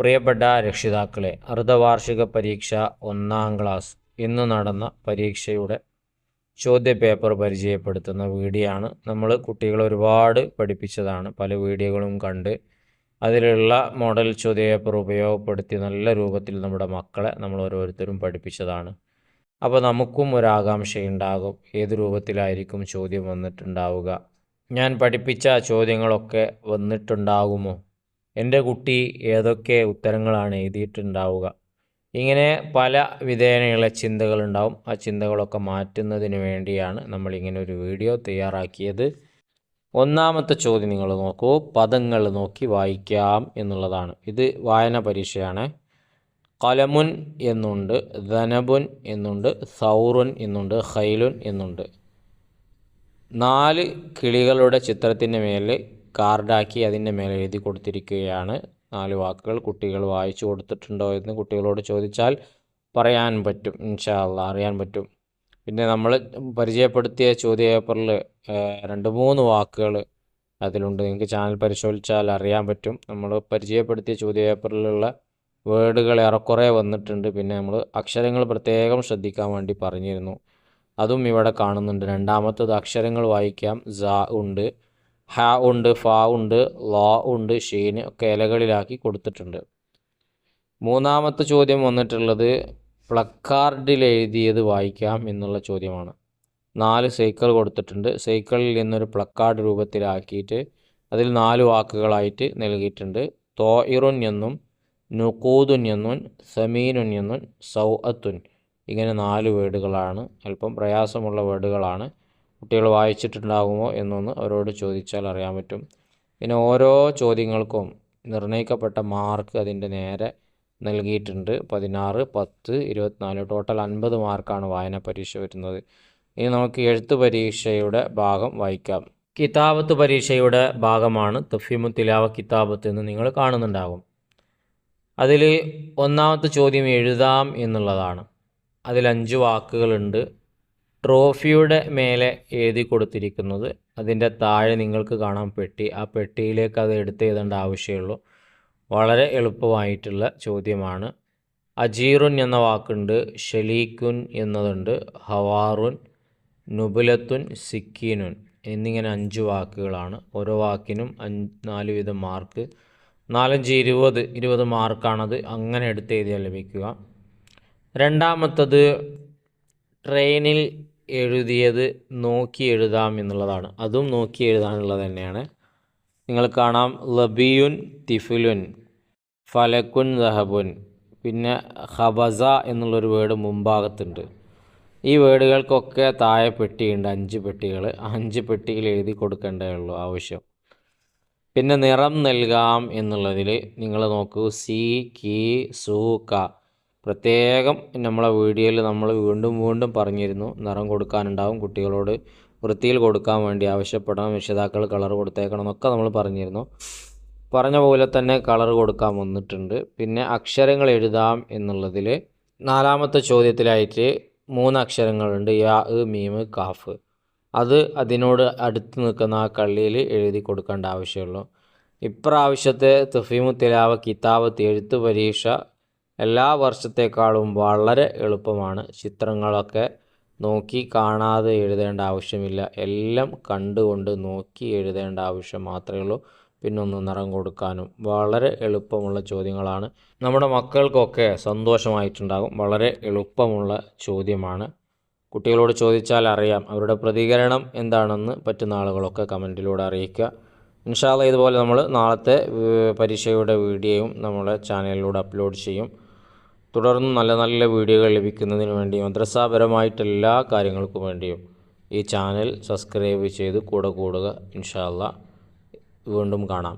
പ്രിയപ്പെട്ട രക്ഷിതാക്കളെ അർദ്ധവാർഷിക പരീക്ഷ ഒന്നാം ക്ലാസ് ഇന്ന് നടന്ന പരീക്ഷയുടെ ചോദ്യ പേപ്പർ പരിചയപ്പെടുത്തുന്ന വീഡിയോ ആണ് നമ്മൾ കുട്ടികളെ ഒരുപാട് പഠിപ്പിച്ചതാണ്. പല വീഡിയോകളും കണ്ട് അതിലുള്ള മോഡൽ ചോദ്യ ചോദ്യപേപ്പർ ഉപയോഗപ്പെടുത്തി നല്ല രൂപത്തിൽ നമ്മുടെ മക്കളെ നമ്മൾ ഓരോരുത്തരും പഠിപ്പിച്ചതാണ്. അപ്പോൾ നമുക്കും ഒരു ഉണ്ടാകും ഏത് രൂപത്തിലായിരിക്കും ചോദ്യം വന്നിട്ടുണ്ടാവുക? ഞാൻ പഠിപ്പിച്ച ചോദ്യങ്ങളൊക്കെ വന്നിട്ടുണ്ടാകുമോ എന്റെ കുട്ടി ഏതൊക്കെ ഉത്തരങ്ങളാണ് എഴുതിയിട്ടുണ്ടാവുക? ഇങ്ങനെ പല വിധേനയുള്ള ചിന്തകളുണ്ടാവും. ആ ചിന്തകളൊക്കെ മാറ്റുന്നതിന് വേണ്ടിയാണ് നമ്മൾ ഇങ്ങനെ ഒരു വീഡിയോ തയ്യാറാക്കിയത്. ഒന്നാമത്തെ ചോദ്യം നിങ്ങൾ നോക്കൂ. പദങ്ങൾ നോക്കി വായിക്കാം എന്നുള്ളതാണ്. ഇത് വായന പരീക്ഷയാണ്. കലമുൻ എന്നുണ്ട് ധനബുൻ എന്നുണ്ട് സൗറുൻ എന്നുണ്ട് ഹൈലുൻ എന്നുണ്ട്. നാല് കിളികളുടെ ചിത്രത്തിന്റെ മേലെ കാർഡാക്കി അതിന്റെ മേലെ എഴുതി കൊടുത്തിരിക്കുകയാണ്. നാല് വാക്കുകൾ കുട്ടികൾ വായിച്ചു കൊടുത്തിട്ടുണ്ടോ എന്ന് കുട്ടികളോട് ചോദിച്ചാൽ പറയാൻ പറ്റും ഇൻഷാല്ല അറിയാൻ പറ്റും. പിന്നെ നമ്മൾ പരിചയപ്പെടുത്തിയ ചോദ്യ പേപ്പറിൽ രണ്ട് മൂന്ന് വാക്കുകൾ അതിലുണ്ട്. നിങ്ങൾക്ക് ചാനൽ പരിശോധിച്ചാൽ അറിയാൻ പറ്റും. നമ്മൾ പരിചയപ്പെടുത്തിയ ചോദ്യ പേപ്പറിലുള്ള വേർഡുകൾ ഏറെക്കുറെ വന്നിട്ടുണ്ട്. പിന്നെ നമ്മൾ അക്ഷരങ്ങൾ പ്രത്യേകം ശ്രദ്ധിക്കാൻ വേണ്ടി പറഞ്ഞിരുന്നു. അതും ഇവിടെ കാണുന്നുണ്ട്. രണ്ടാമത്തത് അക്ഷരങ്ങൾ വായിക്കാം. ഉണ്ട്. ഹ ഉണ്ട് ഫ ഉണ്ട് ലോ ഉണ്ട് ഷീന് ഒക്കെ ഇലകളിലാക്കി കൊടുത്തിട്ടുണ്ട്. മൂന്നാമത്തെ ചോദ്യം വന്നിട്ടുള്ളത് പ്ലക്കാർഡിൽ എഴുതിയത് വായിക്കാം എന്നുള്ള ചോദ്യമാണ്. നാല് സൈക്കിൾ കൊടുത്തിട്ടുണ്ട്. സൈക്കിളിൽ നിന്നൊരു പ്ലക്കാർഡ് രൂപത്തിലാക്കിയിട്ട് അതിൽ നാല് വാക്കുകളായിട്ട് നൽകിയിട്ടുണ്ട്. തോയിറുൻ എന്നും നുക്കൂദുൻ എന്നും സമീനുൻ എന്നും സൗഅത്തുൻ. ഇങ്ങനെ നാല് വേർഡുകളാണ്. അല്പം പ്രയാസമുള്ള വേർഡുകളാണ്. കുട്ടികൾ വായിച്ചിട്ടുണ്ടാകുമോ എന്നൊന്ന് അവരോട് ചോദിച്ചാൽ അറിയാൻ പറ്റും. പിന്നെ ഓരോ ചോദ്യങ്ങൾക്കും നിർണയിക്കപ്പെട്ട മാർക്ക് അതിന്റെ നേരെ നൽകിയിട്ടുണ്ട്. പതിനാറ് പത്ത് ഇരുപത്തിനാല് ടോട്ടൽ അൻപത് മാർക്കാണ് വായന പരീക്ഷ വരുന്നത്. ഇനി നമുക്ക് എഴുത്ത് പരീക്ഷയുടെ ഭാഗം വായിക്കാം. കിതാബത്ത് പരീക്ഷയുടെ ഭാഗമാണ് തഫീമു തിലാവ കിതാബത്ത് എന്ന് നിങ്ങൾ കാണുന്നുണ്ടാകും. അതിൽ ഒന്നാമത്തെ ചോദ്യം എഴുതാം എന്നുള്ളതാണ്. അതിൽ അഞ്ച് വാക്കുകളുണ്ട്. ട്രോഫിയുടെ മേലെ എഴുതി കൊടുത്തിരിക്കുന്നത്. അതിന്റെ താഴെ നിങ്ങൾക്ക് കാണാൻ പെട്ടി. ആ പെട്ടിയിലേക്ക് അത് എടുത്ത് എഴുതേണ്ട ആവശ്യമുള്ളൂ. വളരെ എളുപ്പമായിട്ടുള്ള ചോദ്യമാണ്. അജീറുൻ എന്ന വാക്കുണ്ട് ഷലീക്കുൻ എന്നതുണ്ട് ഹവാറുൻ നുബുലത്തുൻ സിക്കീനുൻ എന്നിങ്ങനെ അഞ്ച് വാക്കുകളാണ്. ഓരോ വാക്കിനും അഞ്ച് നാല് വിധം മാർക്ക്. നാലഞ്ച് ഇരുപത് ഇരുപത് മാർക്കാണത്. അങ്ങനെ എടുത്ത് എഴുതിയാൽ ലഭിക്കുക. രണ്ടാമത്തത് ട്രെയിനിൽ എഴുതിയത് നോക്കി എഴുതാം എന്നുള്ളതാണ്. അതും നോക്കി എഴുതാനുള്ളത് തന്നെയാണ്. നിങ്ങൾ കാണാം. ലബിയുൻ തിഫുലുൻ ഫലക്കുൻ ദഹബുൻ. പിന്നെ ഹബസ എന്നുള്ളൊരു വേർഡ് മുമ്പാകത്തുണ്ട്. ഈ വേർഡുകൾക്കൊക്കെ താഴെ പെട്ടിയുണ്ട്. അഞ്ച് പെട്ടികൾ അഞ്ച് പെട്ടിയിൽ എഴുതി കൊടുക്കേണ്ടേ ഉള്ളൂ. ആവശ്യം. പിന്നെ നിറം നൽകാം എന്നുള്ളതിൽ നിങ്ങൾ നോക്കൂ. സി കി സൂ ക. പ്രത്യേകം നമ്മളെ വീഡിയോയിൽ നമ്മൾ വീണ്ടും വീണ്ടും പറഞ്ഞിരുന്നു നിറം കൊടുക്കാനുണ്ടാവും കുട്ടികളോട് വൃത്തിയിൽ കൊടുക്കാൻ വേണ്ടി ആവശ്യപ്പെടണം രക്ഷിതാക്കൾ കളർ കൊടുത്തേക്കണം എന്നൊക്കെ നമ്മൾ പറഞ്ഞിരുന്നു. പറഞ്ഞ പോലെ തന്നെ കളർ കൊടുക്കാൻ വന്നിട്ടുണ്ട്. പിന്നെ അക്ഷരങ്ങൾ എഴുതാം എന്നുള്ളതിൽ നാലാമത്തെ ചോദ്യത്തിലായിട്ട് മൂന്ന് അക്ഷരങ്ങളുണ്ട് യാ ഇ മീമ് കാഫ്. അത് അതിനോട് അടുത്ത് നിൽക്കുന്ന ആ കള്ളിയിൽ എഴുതി കൊടുക്കേണ്ട ആവശ്യമുള്ളൂ. ഇപ്രാവശ്യത്തെ തഫീമു തിലാവ കിതാബത്ത് എഴുത്ത് പരീക്ഷ എല്ലാ വർഷത്തേക്കാളും വളരെ എളുപ്പമാണ്. ചിത്രങ്ങളൊക്കെ നോക്കി കാണാതെ എഴുതേണ്ട ആവശ്യമില്ല. എല്ലാം കണ്ടുകൊണ്ട് നോക്കി എഴുതേണ്ട ആവശ്യം മാത്രമേ ഉള്ളൂ. പിന്നെ ഒന്ന് നിറം കൊടുക്കാനും വളരെ എളുപ്പമുള്ള ചോദ്യങ്ങളാണ്. നമ്മുടെ മക്കൾക്കൊക്കെ സന്തോഷമായിട്ടുണ്ടാകും. വളരെ എളുപ്പമുള്ള ചോദ്യമാണ്. കുട്ടികളോട് ചോദിച്ചാൽ അറിയാം അവരുടെ പ്രതികരണം എന്താണെന്ന് പറ്റുന്ന ആളുകളൊക്കെ കമന്റിലൂടെ അറിയിക്കുക. ഇൻഷാല്ല ഇതുപോലെ നമ്മൾ നാളത്തെ പരീക്ഷയുടെ വീഡിയോയും നമ്മുടെ ചാനലിലൂടെ അപ്ലോഡ് ചെയ്യും. തുടർന്ന് നല്ല നല്ല വീഡിയോകൾ ലഭിക്കുന്നതിന് വേണ്ടി മദ്രസാപരമായിട്ട് എല്ലാ കാര്യങ്ങൾക്കും വേണ്ടിയും ഈ ചാനൽ സബ്സ്ക്രൈബ് ചെയ്ത് കൂടെ കൂടുക. ഇൻഷാല്ല വീണ്ടും കാണാം.